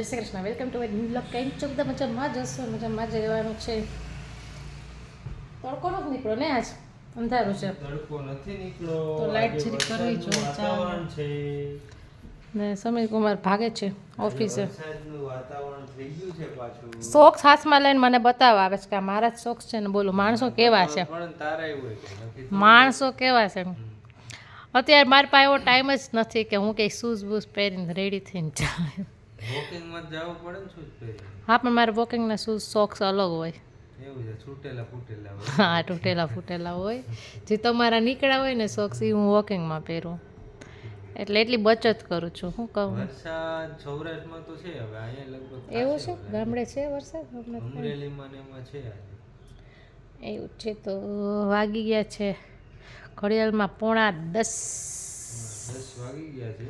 જય Shri Krishna. Welcome to blog કંઈક છો? બધા મજામાં? જ હશો મજામાં જ રહેવાનું છે. તડકો નથી નીકળ્યો ને આજ? અંધારું છે. તડકો નથી નીકળો તો લાઈટ જરીક કરવી જોઈએ, વાતાવરણ છે. ને સમીર કુમાર ભાગે છે ઓફિસે. વાતાવરણ થઈ ગયું છે પાછું. શોખ હાથમાં લઈને મને બતાવવા આવે છે કે મારા જ શોખ છે ને બોલો માણસો કેવા છે? માણસો કેવા છે? અત્યારે મારી પાસે એવો ટાઈમ જ નથી કે હું કંઈ શૂઝ બૂઝ પહેરીને રેડી થઈને જાઉં વોકિંગમાં જવું પડે ને શૂઝ પહેરીને હા પણ મારે વોકિંગના શૂઝ શોખ અલગ હોય. એવું છે છૂટેલા ફૂટેલા હોય. હા તૂટેલા ફૂટેલા હોય. જે તમારા નીકળ્યા હોય ને શોખ એ હું વોકિંગમાં પહેરું. એટલે એટલી બચત કરું છું શું કહું. વરસાદ સૌરાષ્ટ્રમાં તો છે હવે અહીંયા લગભગ એવું છે? ગામડે છે વરસાદ? અમરેલીમાં ને એમાં છે એવું છે તો વાગી ગયા છે. ઘડિયાળમાં પોણા દસ. દસ વાગી ગયા છે.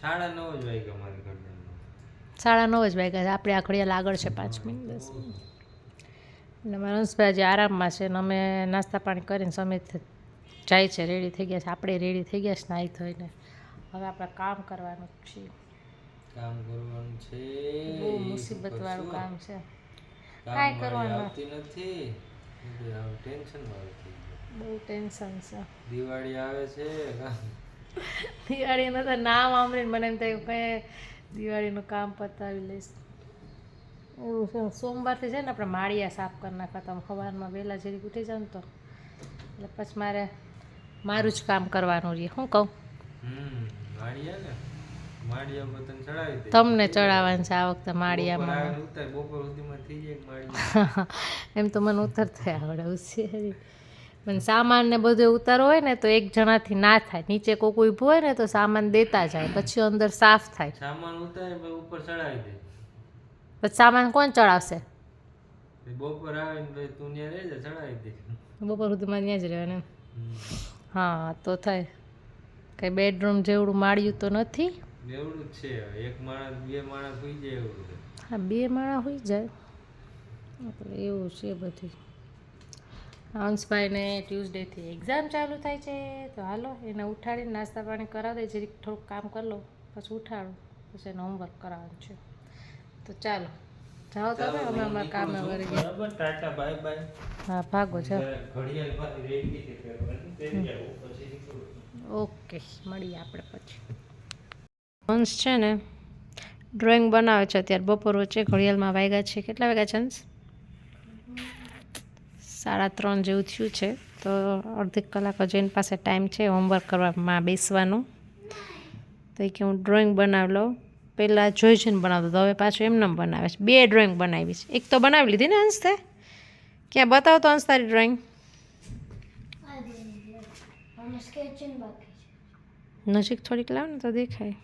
સાડા નવ જ વાગ્યા મારી ઘરમાં સાડા નવ જ વાગ્યા છે. આપણે આ ઘડિયાળ આગળ છે પાંચ મિનિટ. દસ મિનિટ. અને મારા હંસભાઈ હજી આરામમાં છે અને અમે નાસ્તા પાણી કરીને સમિત જાય છે રેડી થઈ ગયા છે. આપણે રેડી થઈ ગયા છે નાહી થઈને હવે આપણે કામ કરવાનું છે કામ કરવાનું છે. બહુ મુસીબત વાળું કામ છે. કાંઈ કરવાનું નથી. ટેન્શન વાળું બહુ ટેન્શન છે. દિવાળી આવે છે. દિવાળી તો નામ સાંભળીને મને એમ થયું કંઈ દિવાળીનું કામ પતાવી લઈશ. સોમવારથી છે ને આપણે માળિયા સાફ કરી નાખવા તમે સવારમાં વહેલા જરી ઉઠી જાવ ને તો. એટલે પછી મારે મારું જ કામ કરવાનું રહે. શું કહું? તમને ચડાવવાનું છે આ વખતે માળિયામાં. એમ તો મને ઉતરતા આવડે હોશિયારી પણ સામાન ને બધું ઉતારો હોય ને તો એક જણાથી ના થાય. નીચે કોઈક ઊભું હોય ને તો સામાન દેતા જાય પછી અંદર સાફ થાય. સામાન ઉતારે ઉપર ચડાવી દે. પછી સામાન કોણ ચડાવશે? બપોર આવે ને તું ત્યાં રહેજે ચડાવી દે. બપોર સુધીમાં ત્યાં જ રહેવાનું હા તો થાય. કંઈ બેડરૂમ જેવડું માળ્યું તો નથી. એવડું જ છે એક માણસ બે માણસ સુઈ જાય એવું હા બે માળા હોઈ જાય. એટલે એવું છે બધી. હંસભાઈને ટ્યુઝડેથી એક્ઝામ ચાલુ થાય છે તો હાલો એને ઉઠાડીને નાસ્તા પાણી કરાવી દે જરીક થોડુંક કામ કરી લો પછી ઉઠાડું પછી એનું હોમવર્ક કરાવવાનું છે. તો ચાલો જાઓ તમે અમે અમારા કામે વળી બરાબર ટાટા બાય બાય. હા ભાગો છે. ઓકે મળીએ આપણે પછી. હંસ છે ને ડ્રોઈંગ બનાવે છે અત્યારે બપોર વચ્ચે ઘડિયાળમાં વાગ્યા છે કેટલા વાગ્યા છે હંસ? સાડા ત્રણ જેવું થયું છે. તો અડધી કલાક હજુ એની પાસે ટાઈમ છે હોમવર્ક કરવામાં બેસવાનું. તો એ કે હું ડ્રોઈંગ બનાવી લઉં. પહેલાં જોઈ જોઈને બનાવતો હતો. હવે પાછું એમને એમ બનાવે છે. બે ડ્રોઈંગ બનાવી છે. એક તો બનાવી લીધી ને અંશ ક્યાં બતાવો તો અંશ તારી ડ્રોઈંગ સ્કેચિંગ નજીક થોડીક લાવ ને તો દેખાય.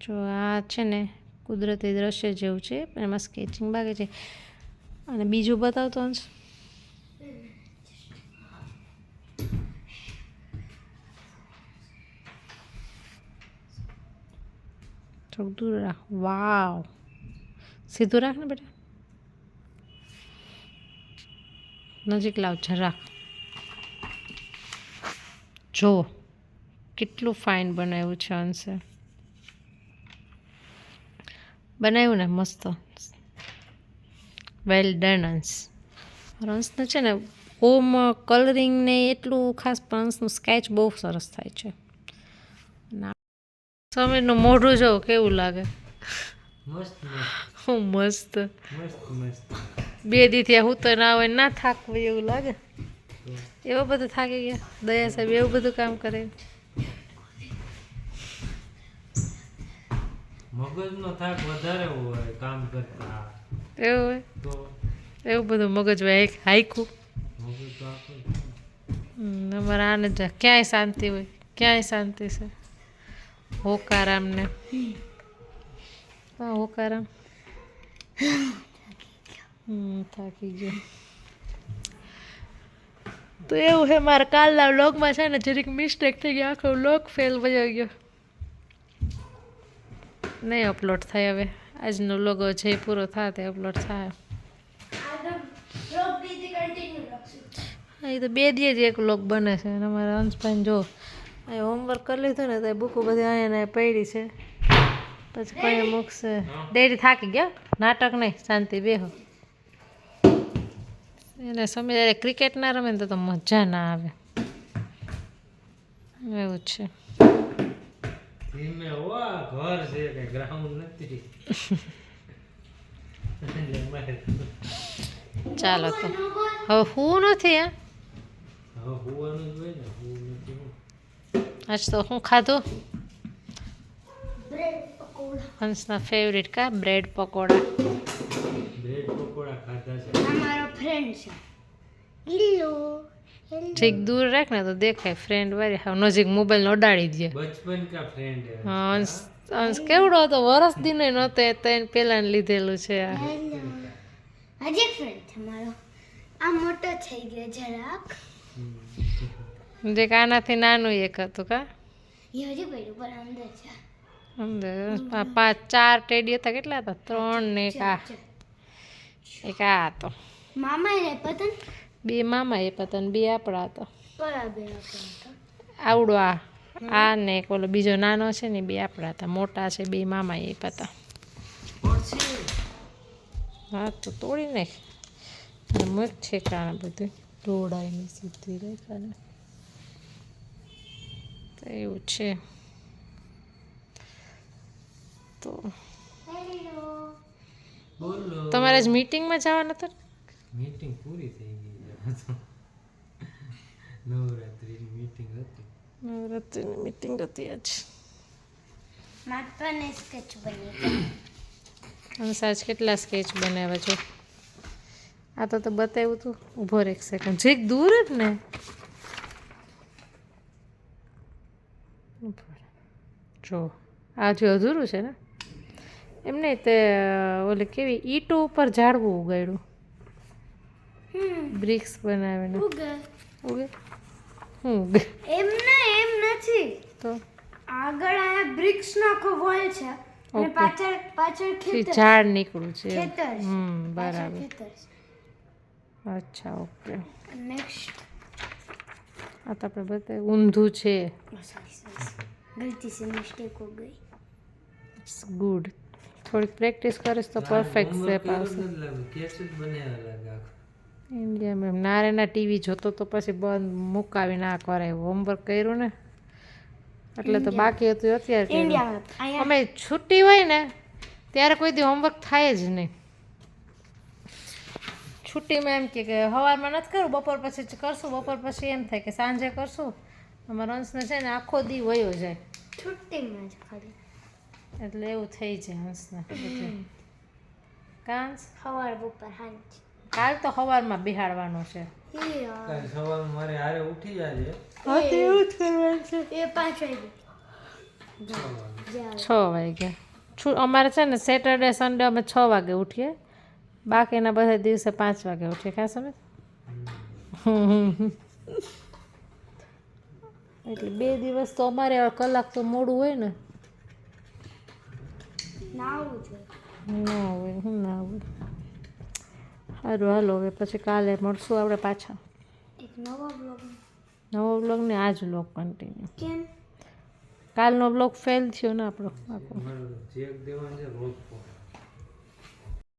જો આ છે ને કુદરતી દ્રશ્ય જેવું છે. એમાં સ્કેચિંગ બાકી છે. અને બીજું બતાવતો અંશ. થોડુંક દૂર રાખ. વાવ. સીધું રાખ ને બેટા. નજીક લાવ જરાક જો, કેટલું ફાઇન બનાવ્યું છે અંશે. બનાવ્યું ને, મસ્ત. વેલ ડન અંશ અંશને છે ને ઓમ કલરિંગ ને એટલું ખાસ પણ અંશનું સ્કેચ બહુ સરસ થાય છે. સમયનું સમીરનું મોઢું જો કેવું લાગે? હું મસ્ત. મસ્ત મસ્ત. બે દીથી હું તો ના હોય ના થાકવું એવું લાગે? એવો બધું થાકી ગયા? દયા સાહેબ એવું બધું કામ કરે? મગજનો થાક વધારે હોય કામ કરતા. એવું એવું બધું મગજ હાઈકું અમારે આને જ ક્યાંય શાંતિ હોય, ક્યાંય શાંતિ છે. હોકારામ ને. હા, હોકારામ. થાકી ગયો. તો એવું છે મારા કાલના વ્લોગમાં છે ને, જરીક મિસ્ટેક થઈ ગયો, આખો વ્લોગ ફેલ વયો ગયો. નહીં અપલોડ થાય હવે. આજનો લોગો જે પૂરો થાય. તે અપલોડ થાય એ તો બે દિવસ એક લોગ બને છે. અને અમારા અંશભાઈ જો અહીં હોમવર્ક કરી લીધું ને તો એ બુકો બધી અહીંયા પડી છે. પછી કોઈ મૂકશે. ડેરી થાકી ગયો? નાટક નહીં શાંતિ બેહો. એને સમય ક્રિકેટ ના રમે ને તો મજા ના આવે. એવું જ છે. ધીમે હો ઘર છે કે ગ્રાઉન્ડ નથી. ચાલો તો. હવે હું નથી હે? હવે હોવાનું જ હોય ને હોવું નથી હું આજ તો હું ખાધું? હંસના ફેવરેટ કા? બ્રેડ પકોડા. બ્રેડ પકોડા ખાધા છે. આ મારો ફ્રેન્ડ છે. હેલો ઠીક દૂર રાખ ને તો દેખાય ફ્રેન્ડ વારી હા નજીક મોબાઈલ અડાડી દે. બચપન કા ફ્રેન્ડ અંશ અંશ કેવડો હતો? વરસ દિને નહોતો એ તો એને પેલા લીધેલું છે આ. હજી ફ્રેન્ડ છે મારો. આ મોટો થઈ ગયો જરાક. જે આનાથી નાનું એક હતું કા? એ હજી પડ્યું પણ અંદર છે. અંદર? પાંચ ચાર ટેડી હતા કેટલા હતા? ત્રણ ને એક આ. એક આ હતો. મામા એ પતંગ બે મામા એ પતા ને બે આપણા હતા. આવડો આ. આ ને એક ઓલો બીજો નાનો છે ને બે આપણા હતા. મોટા છે બે મામા એ પતા હા તો તોડી નાખ. મત છે કારણે બધું. રોડાઈને સીધી રેખાને તો એવું છે. તો તમારે જ મીટિંગમાં જવાનું હતું મીટિંગ પૂરી થઈ ગઈ તો. નવરાત્રીની મીટિંગ હતી. નવરાત્રિની મીટિંગ હતી આજ. માતાને સ્કેચ બની અને સાજ કેટલા સ્કેચ બનાવ્યા છો? આ તો તો બતાવ્યું તું. ઊભો રહે એક સેકન્ડ જીક દૂર જ ને. જો આ જે અધૂરું છે ને એમ નહીં તે ઓલે કેવી ઈંટો ઉપર ઝાડવું ઉગાડ્યું. બ્રિક્સ બનાવીને. ઉગે. ઉગે? હું ઉગે? એમ ના એમ નથી. તો? આગળ આ બ્રિક્સ નો આખો વોલ છે. અને પાછળ પાછળ ખેતર. ઝાડ નીકળું છે ખેતર હમ બરાબર. અચ્છા ઓકે. નેક્સ્ટ આ તો આપણે બતાવ્યું ઊંધું છે. સોરી ગલતી સે મિસ્ટેક હો ગઈ. ઇટ્સ ગુડ થોડીક પ્રેક્ટિસ કરીશ તો પરફેક્ટ શેપ આવશે કેસ જ બનાવ્યા ઇન્ડિયા મેમ નારેના ટીવી જોતો તો પછી બંધ મુકાવી ના કરાય હોમવર્ક કર્યું ને. એટલે તો બાકી હતું અત્યારે અમે છુટ્ટી હોય ને ત્યારે કોઈ દી હોમવર્ક થાય જ નહીં. છુટ્ટીમાં એમ કે સવારમાં નથી કરું બપોર પછી કરશું બપોર પછી એમ થાય કે સાંજે કરશું. અમારા અંશને છે ને આખો દી વયો જાય. છુટ્ટીમાં જ ખાલી. એટલે એવું થઈ જાય હંસને કાંસ સવાર બપોર સાંજ. કાલ તો સવારમાં બિહાડવાનો છે. કાલ સવારમાં મારે હારે ઉઠી જાજે. હા તો એવું જ કરવાનું છે. એ પાંચ વાગે. છ વાગ્યા છું અમારે છે ને સેટરડે સન્ડે અમે છ વાગે ઉઠીએ. બાકીના બધા દિવસે પાંચ વાગે ઉઠીએ. કાં સમજ એટલે બે દિવસ તો અમારે કલાક તો મોડું હોય ને. ના હોય. હું ના હોય. સારું હાલો હવે પછી કાલે મળશું આપણે પાછા. એક નવો બ્લોગ નવો બ્લોગ ને આ જ બ્લોગ કન્ટિન્યુ કેમ? કાલનો બ્લોગ ફેલ થયો ને આપણો. આખો ચેક દેવાનું છે રોજ